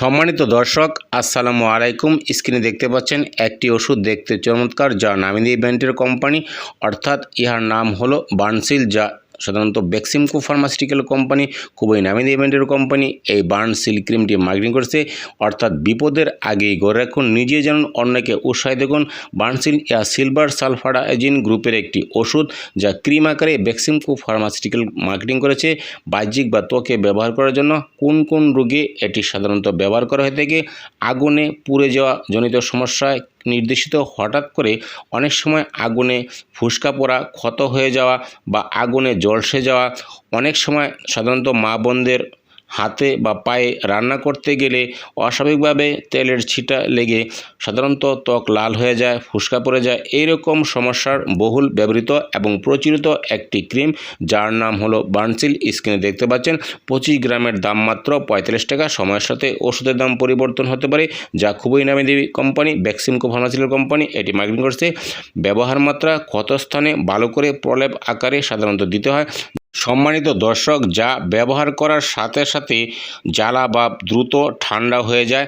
সম্মানিত দর্শক, আসসালামু আলাইকুম। স্ক্রিনে দেখতে পাচ্ছেন একটি ওষুধ দেখতে চমৎকার যা নামিনী ব্যান্ডের কোম্পানি, অর্থাৎ ইহার নাম হলো বানসিল যা সাধারণত বেক্সিমকো ফার্মাসিউটিক্যাল কোম্পানি খুবই নামি ব্র্যান্ডের কোম্পানি এই বার্নসিল ক্রিমটি মার্কেটিং করছে। অর্থাৎ বিপদের আগেই গড়ে রাখুন নিজে যেন অন্যকে উৎসাহিত দেখুন। বার্নসিল ইয়া সিলভার সালফাডাজিন গ্রুপের একটি ওষুধ যা ক্রিম আকারে বেক্সিমকো ফার্মাসিউটিক্যাল মার্কেটিং করেছে। বাহ্যিক বা ত্বকে ব্যবহার করার জন্য কোন কোন রোগে এটি সাধারণত ব্যবহার করা হয়ে থাকে? আগুনে পুড়ে যাওয়া জনিত সমস্যায় নির্দেশিত হঠাৎ করে অনেক সময় আগুনে ফুসকা পড়া, ক্ষত হয়ে যাওয়া বা আগুনে জলসে যাওয়া, অনেক সময় সাধারণত মা বোনদের হাতে বা পায়ে রান্না করতে গেলে অস্বাভাবিকভাবে তেলের ছিটা লেগে সাধারণত ত্বক লাল হয়ে যায়, ফুসকা পড়ে যায়। এইরকম সমস্যার বহুল ব্যবহৃত এবং প্রচলিত একটি ক্রিম, যার নাম হলো বার্নসিল স্ক্রিনে দেখতে পাচ্ছেন। পঁচিশ গ্রামের দাম মাত্র পঁয়তাল্লিশ টাকা। সময়ের সাথে ওষুধের দাম পরিবর্তন হতে পারে, যা খুবই নামি দেবী কোম্পানি ভ্যাকসিমকো ফার্মাসিউটিক্যাল কোম্পানি, এটি মার্কেটিং করছে। ব্যবহার মাত্রা ক্ষতস্থানে ভালো করে প্রলেপ আকারে সাধারণত দিতে হয়। সম্মানিত দর্শক যা ব্যবহার করার সাথে সাথে জ্বালা বা দ্রুত ঠান্ডা হয়ে যায়।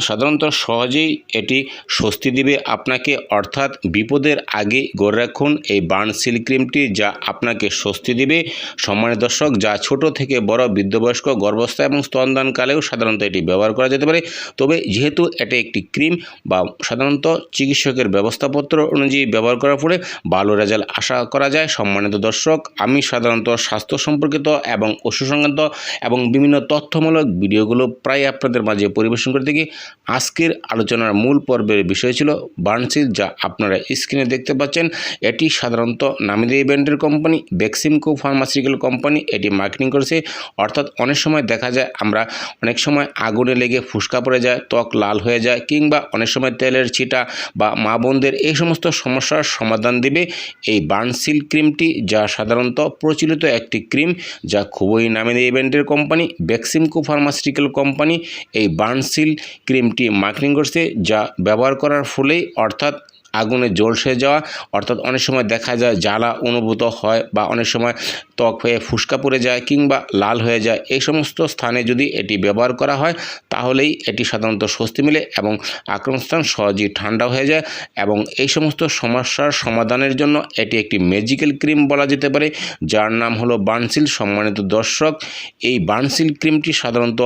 সাধারণত সহজেই এটি স্বস্তি দিবে আপনাকে, অর্থাৎ বিপদের আগে গড়ে রাখুন এই বার্নসিল ক্রিমটি যা আপনাকে স্বস্তি দিবে। সম্মানিত দর্শক, যা ছোট থেকে বড়, বৃদ্ধবয়স্ক, গর্ভস্থ এবং স্তনদানকালেও সাধারণত এটি ব্যবহার করা যেতে পারে। তবে যেহেতু এটা একটি ক্রিম বা সাধারণত চিকিৎসকের ব্যবস্থাপত্র অনুযায়ী ব্যবহার করার ফলে ভালো রেজাল্ট আশা করা যায়। সম্মানিত দর্শক, আমি সাধারণত স্বাস্থ্য সম্পর্কিত এবং ওষুধ সংক্রান্ত এবং বিভিন্ন তথ্যমূলক ভিডিওগুলো প্রায় আপনাদের মাঝে পরিবেশন করে থাকি। আজকের আলোচনার মূল পর্বের বিষয় ছিল বার্নসিল, যা আপনারা স্ক্রিনে দেখতে পাচ্ছেন। এটি সাধারণত নামিদারি ব্র্যান্ডের কোম্পানি, বেক্সিমকো ফার্মাসিউটিক্যাল কোম্পানি, এটি মার্কেটিং করছে। অর্থাৎ অনেক সময় দেখা যায় আমরা অনেক সময় আগুনে লেগে ফুসকা পড়ে যায়, ত্বক লাল হয়ে যায়, কিংবা অনেক সময় তেলের ছিটা বা মা বোনদের এই সমস্ত সমস্যার সমাধান দিবে এই বার্নসিল ক্রিমটি, যা সাধারণত প্রচলিত একটি ক্রিম, যা খুবই নামিদারি ব্র্যান্ডের কোম্পানি, বেক্সিমকো ফার্মাসিউটিক্যাল কোম্পানি। এই বার্নসিল ক্রিমটি মার্কেটিং করছে, যা ব্যবহার করার ফলেই অর্থাৎ আগুনে জলসে যাওয়া, অর্থাৎ অনেক সময় দেখা যায় জ্বালা অনুভূত হয় বা অনেক সময় ত্বক হয়ে ফুসকা পড়ে যায় কিংবা লাল হয়ে যায়। এই সমস্ত স্থানে যদি এটি ব্যবহার করা হয়, তাহলেই এটি সাধারণত স্বস্তি মিলে এবং আক্রমণস্থান সহজেই ঠান্ডা হয়ে যায় এবং এই সমস্ত সমস্যার সমাধানের জন্য এটি একটি ম্যাজিক্যাল ক্রিম বলা যেতে পারে, যার নাম হলো বানসিল সম্মানিত দর্শক। এই বানসিল ক্রিমটি সাধারণত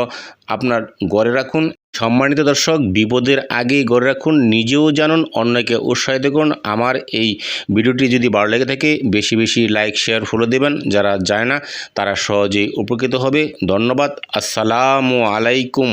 আপনার গড়ে রাখুন। সম্মানিত দর্শক, বিপদের আগে গড়ে রাখুন। নিজেও জানুন, অন্যকে উৎসাহিত করুন। আমার এই ভিডিওটি যদি ভালো লেগে থাকে, বেশি বেশি লাইক, শেয়ার ফলো দেবেন। যারা যায় না, তারা সহজেই উপকৃত হবে। ধন্যবাদ। আসসালামু আলাইকুম।